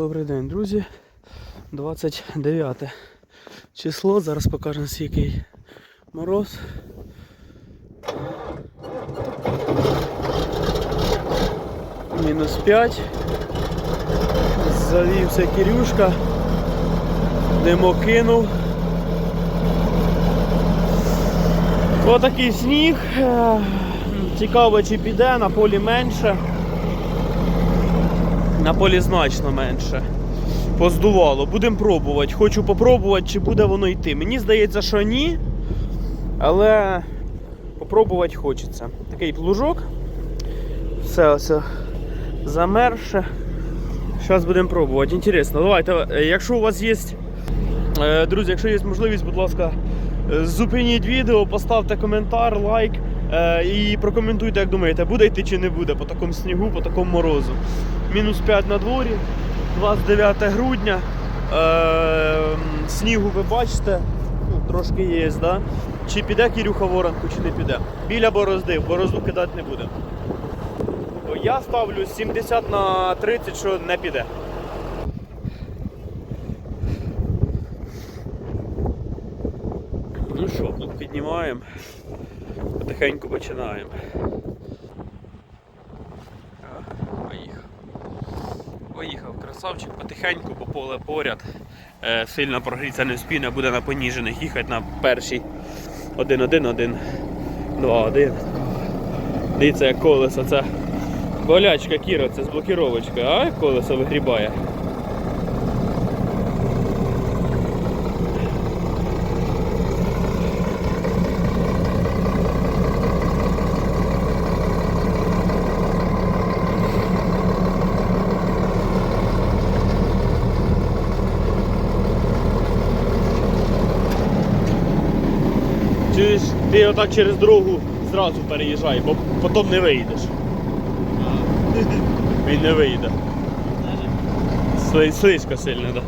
Добрий день, друзі. 29 число. Зараз покажемо який мороз. Мінус 5. Завівся Кирюшка. Димо кинув. Отакий сніг. Е, Цікаво, чи піде, на полі менше. На полі значно менше. Поздувало. Будемо пробувати. Хочу попробувати, чи буде воно йти. Мені здається, що ні. Але попробувати хочеться. Такий плужок. Все оце замерше. Зараз будемо пробувати. Інтересно, давайте, е, якщо у вас є. е, Друзі, якщо є можливість, будь ласка, е, зупиніть відео, поставте коментар, лайк і прокоментуйте, як думаєте, буде йти чи не буде по такому снігу, по такому морозу. Мінус 5 на дворі, 29 грудня. Е, снігу ви бачите, ну, трошки є, да? чи піде Кірюха воронку, чи не піде. Біля борозди, борозду кидати не буде. Я ставлю 70 на 30, що не піде. Ну що, ну, піднімаємо, потихеньку починаємо. А, Поїхав. Поїхав красавчик потихеньку, бо поле поряд. Е, сильно прогріться не спіне, буде на поніжених їхати на першій 1-1-1, 2-1. Дивіться, як колесо, це болячка Кіра, це з блокіровочкою, а колесо вигрібає. Ти отак через дорогу зразу переїжджай, бо потім не вийдеш. Він не вийде. Сли- Слизько сильно, так.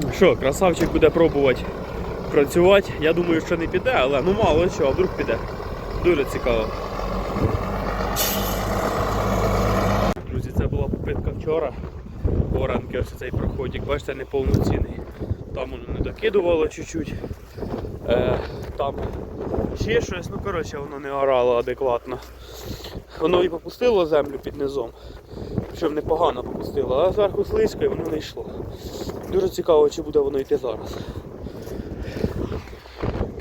Да. Що, красавчик буде пробувати працювати. Я думаю, що не піде, але ну мало що, а вдруг піде. Дуже цікаво. Друзі, це була попитка вчора. Оранки, ось цей проходик, бачите, неповноцінний. Там воно не докидувало чуть-чуть. Там ще щось, ну коротше, воно не орало адекватно. Воно і попустило землю під низом. Причому непогано попустило, а зверху слизько і воно не йшло. Дуже цікаво, чи буде воно йти зараз.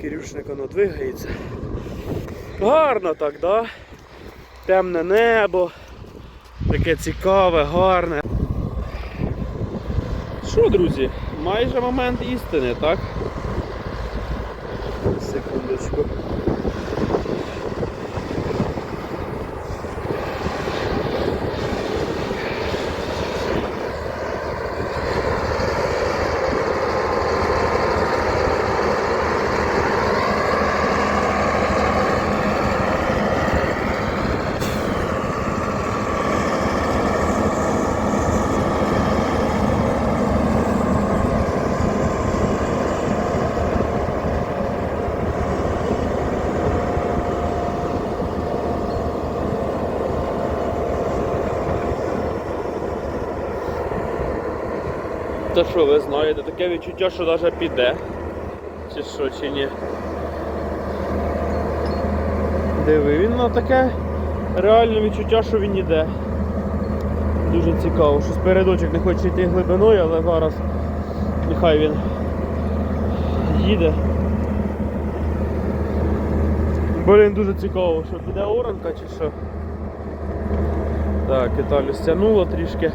Кирюшник воно двигається. Гарно так, да? Темне небо. Таке цікаве, гарне. Що, друзі, майже момент істини, так? Та що, ви знаєте, таке відчуття, що навіть піде. Чи що, чи ні. Диви, він на таке реальне відчуття, що він іде. Дуже цікаво, що передочок не хоче йти глибиною, але зараз нехай він їде. Блін, дуже цікаво, що піде оранка чи що. Так, Італію стягнуло трішки.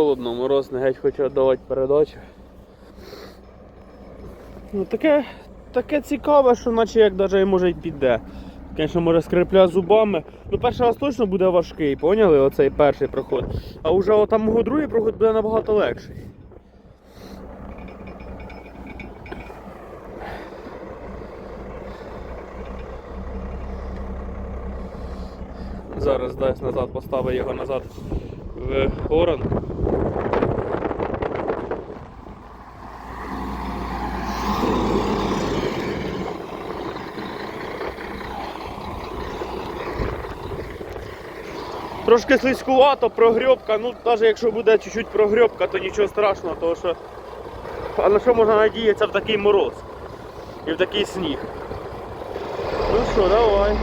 Холодно, мороз не геть хоче віддавати передачу. Ну таке, таке цікаве, що наче як навіть може й піде. Звісно, може скрипля зубами. Ну, перший раз точно буде важкий, поняли? Оцей перший проход. А вже отам мого другий проход буде набагато легший. Зараз дасть назад, поставить його назад в горон. Трошки слизькувато, прогребка, ну навіть якщо буде чуть-чуть прогребка, то нічого страшного, тому що а на що можна надіятися в такий мороз і в такий сніг. Ну що, давай.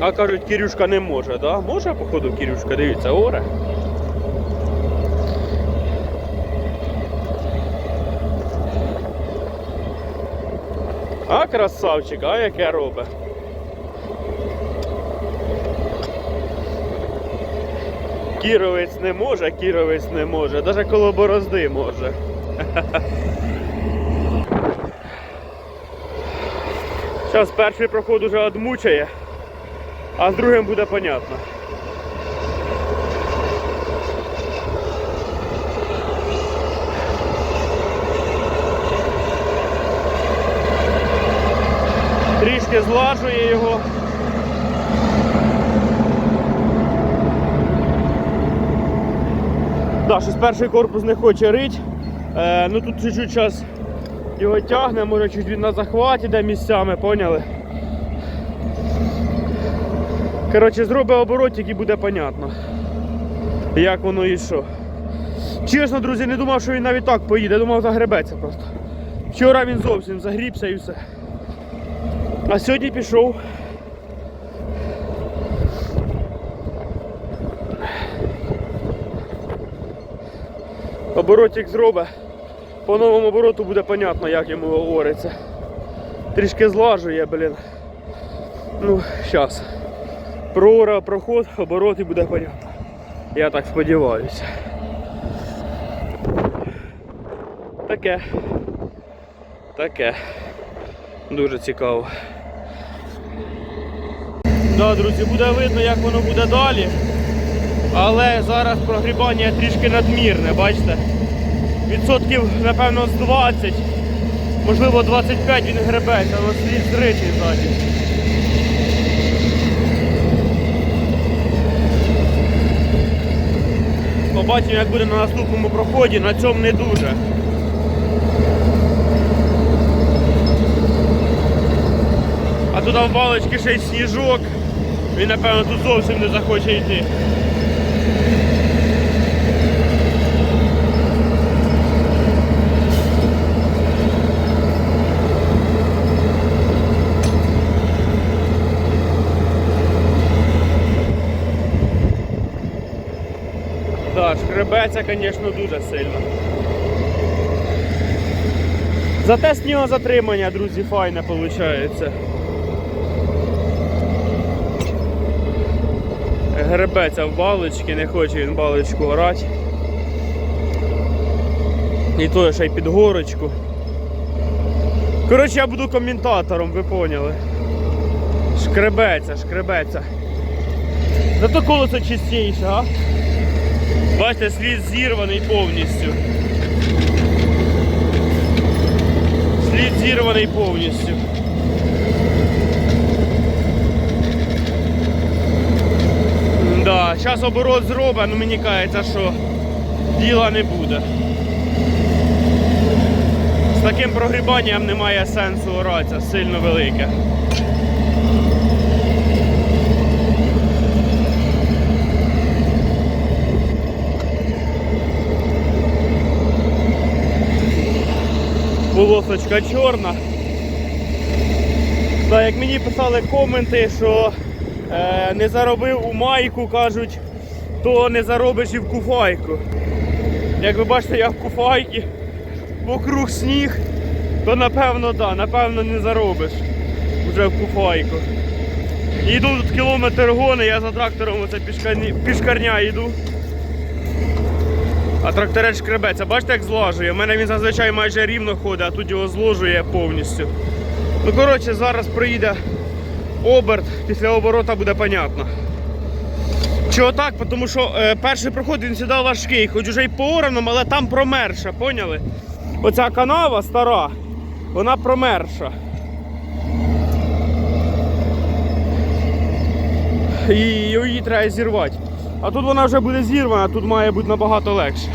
А кажуть, Кірюшка не може, да? Може, походу, Кірюшка, дивіться, оре. А красавчик, а яке робить. Кіровець не може, кіровець не може, навіть коло борозди може. Зараз перший проход уже одмучає, а з другим буде понятно. Трішки злажує його. Да, щось перший корпус не хоче рить. Е, ну тут чуть-чуть час його тягне, може чуть він на захваті де місцями, поняли? Коротше, зробить оборотик і буде понятно, як воно і що. Чесно, друзі, не думав, що він навіть так поїде, думав загребеться просто. Вчора він зовсім загрібся і все. А сьогодні пішов. Оборотик зробить. По новому обороту буде понятно, як йому говориться. Трішки злажує, блін. Ну, зараз. Прора, проход, оборот і буде понятно. Я так сподіваюся. Таке. Таке. Дуже цікаво. Да, друзі, буде видно, як воно буде далі. Але зараз прогрібання трішки надмірне, бачите? Відсотків, напевно, з 20, можливо 25 він гребеться, але слід зритий ззаді. Побачимо, як буде на наступному проході, на цьому не дуже. А тут в балочки ще й сніжок. Він, напевно, тут зовсім не захоче йти. Так, шкребеться, звісно, дуже сильно. Зате снігу затримання, друзі, файне виходить. Гребеться в балочки, не хоче він балочку орати. І то ще й під горочку. Коротше, я буду коментатором, ви поняли. Шкребеться, шкребеться. Зато колесо чистіше, а? Бачите, слід зірваний повністю. Слід зірваний повністю. Да, зараз оборот зробить, але мені кажеться, що діла не буде. З таким прогрібанням немає сенсу оратися, сильно велике. Полосочка чорна. Так, як мені писали коменти, що е, не заробив у майку, кажуть, то не заробиш і в куфайку. Як ви бачите, я в куфайці, вокруг сніг, то напевно да, напевно не заробиш вже в куфайку. Йду тут кілометр гони, я за трактором оце пішкарня йду. А тракторець шкребеться, бачите, як злажує. У мене він зазвичай майже рівно ходить, а тут його зложує повністю. Ну, коротше, зараз приїде оберт, після оборота буде понятно. Чого так? Тому що е, перший проход він сюди важкий, хоч уже й по ораному, але там промерша, поняли? Оця канава стара, вона промерша. І її треба зірвати. А тут вона вже буде зірвана, тут має бути набагато легше.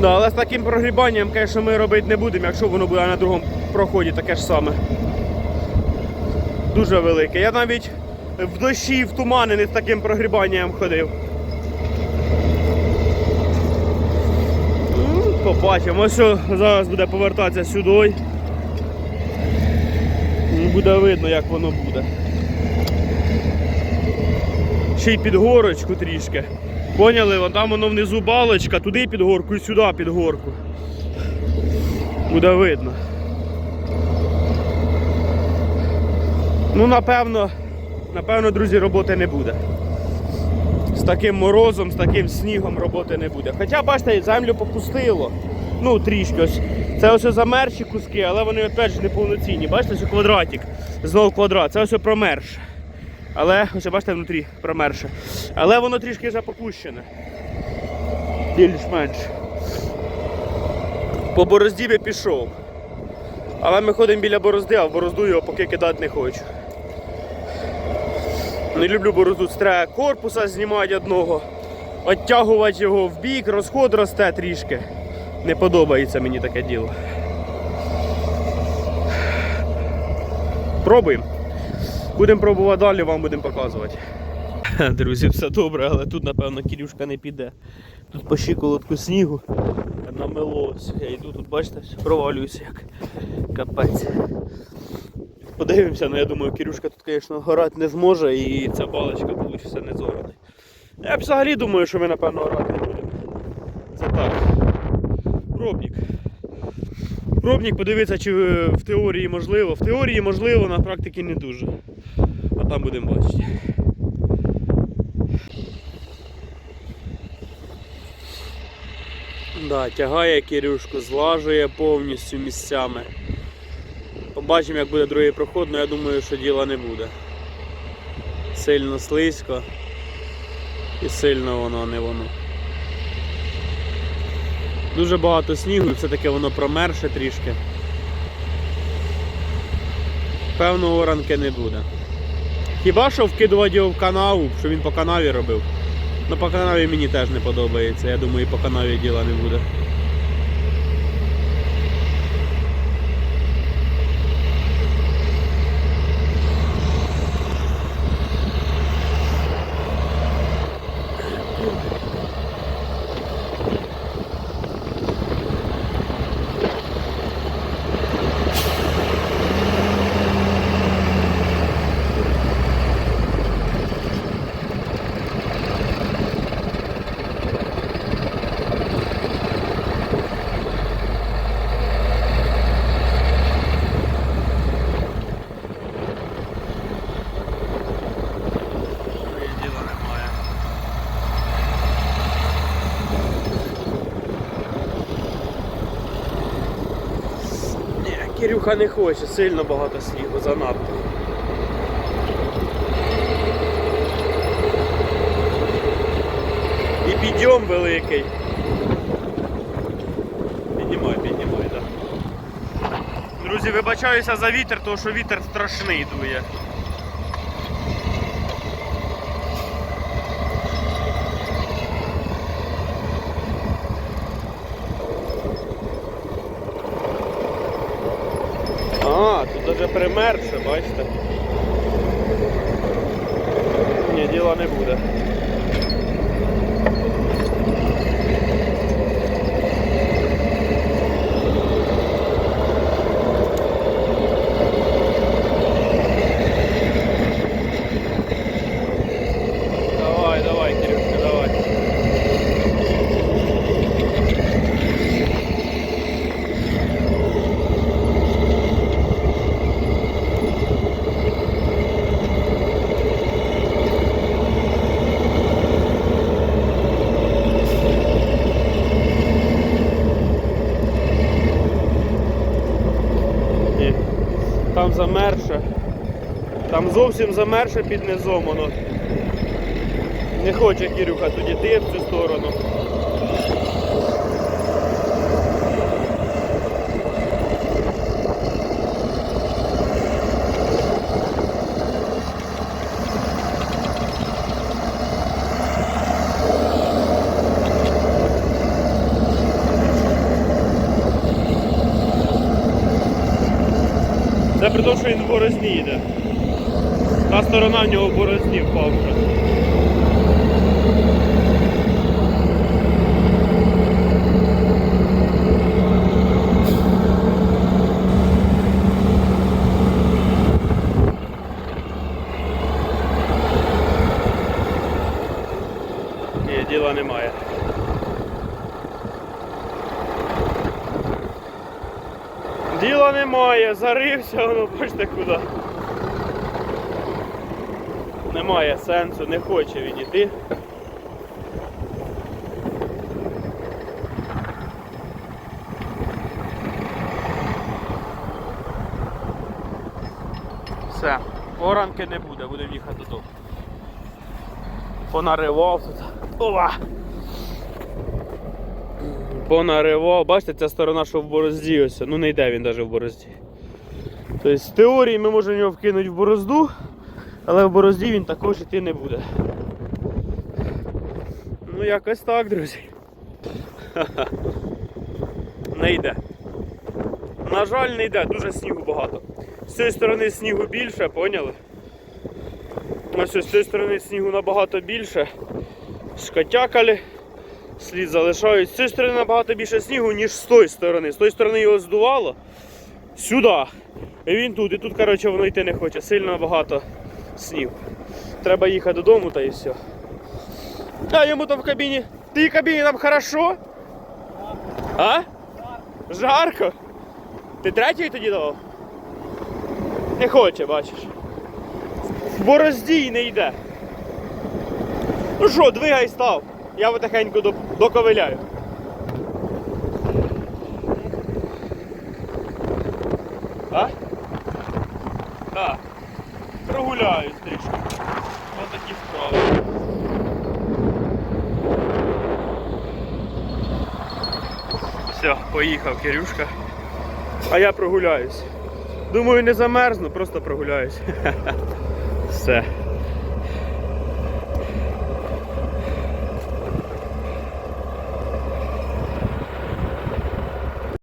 Да, але з таким прогрібанням, звісно, ми робити не будемо, якщо воно буде на другому проході таке ж саме. Дуже велике. Я навіть в дощі і в тумани не з таким прогрібанням ходив. Ну, Побачимо, ось що зараз буде повертатися сюди. Ну, Буде видно, як воно буде. Ще й під горочку трішки. Поняли? Вон там воно внизу балочка, туди під горку і сюди під горку. Буде видно. Ну, напевно, напевно, друзі, роботи не буде. З таким морозом, з таким снігом роботи не буде. Хоча, бачите, землю попустило. Ну, трішки ось. Це ось замерші куски, але вони опять ж не повноцінні. Бачите, ось квадратик. Знову квадрат. Це ось промерше. Але ось бачите, внутрі промерше. Але воно трішки вже попущене. Більш-менш. По борозді би пішов. Але ми ходимо біля борозди, а в борозду його поки кидати не хочу. Не люблю борозду, треба корпуса знімати одного, оттягувати його в бік, розход росте трішки. Не подобається мені таке діло. Пробуємо. Будемо пробувати далі, вам будемо показувати. Друзі, все добре, але тут, напевно, Кирюшка не піде. Тут по щиколотку снігу намелось. Я йду тут, бачите, провалююся як капець. Подивимося, ну я думаю, Кирюшка тут, звісно, горати не зможе і ця балочка вийде не зорана. Я взагалі думаю, що ми, напевно, горати не будемо. Це так. Пробник. Пробник подивитися, чи в теорії можливо. В теорії можливо, на практиці не дуже. Там будемо бачити. Да, тягає Кирюшку, злажує повністю місцями. Побачимо, як буде другий проход, але я думаю, що діла не буде. Сильно слизько і сильно воно, не воно. Дуже багато снігу все-таки воно промерше трішки. Певно, оранки не буде. Хіба що вкидувати його в канаву, що він по канаві робив. Ну по канаві мені теж не подобається. Я думаю, і по канаві діла не буде. Діла немає. Ні, не хоче, сильно багато снігу, занадто. І підйом великий. Піднімай, піднімай, так. Друзі, вибачаюся за вітер, тому що вітер страшний дує. Тут примерше, бачите? Ні, діла не буде. там замерше. Там зовсім замерше під низом воно. Не хоче Кірюха тоді йти в цю сторону. Це при тому, що він в борозні йде. Та сторона в нього борозні впавша. Ні, діла немає. Діла немає, зарився, воно бачите куди. Немає сенсу, не хоче він іти. Все, оранки не буде, будемо їхати додому. Понаривав тут. Ова! Понаривав. Бачите, ця сторона, що в борозді ось. Ну не йде він навіть в борозді. Тобто в теорії ми можемо його вкинути в борозду, але в борозді він також йти не буде. Ну якось так, друзі. Не йде. На жаль, не йде, дуже снігу багато. З цієї сторони снігу більше, поняли? Ось з цієї сторони снігу набагато більше. Шкотякали, слід залишають. З цієї сторони набагато більше снігу, ніж з тої сторони. З тої сторони його здувало сюди. І він тут. І тут, коротше, воно йти не хоче. Сильно багато снігу. Треба їхати додому та і все. А йому там в кабіні. Ти в кабіні там хорошо? А? Жарко? Ти третій тоді давав? Не хоче, бачиш. В борозді не йде. Ну що, двигай став. Я потихеньку доковиляю. А? Так. Прогуляюсь трішки. Ось такі справи. Все, поїхав Кирюшка. А я прогуляюсь. Думаю, не замерзну, просто прогуляюсь. Все.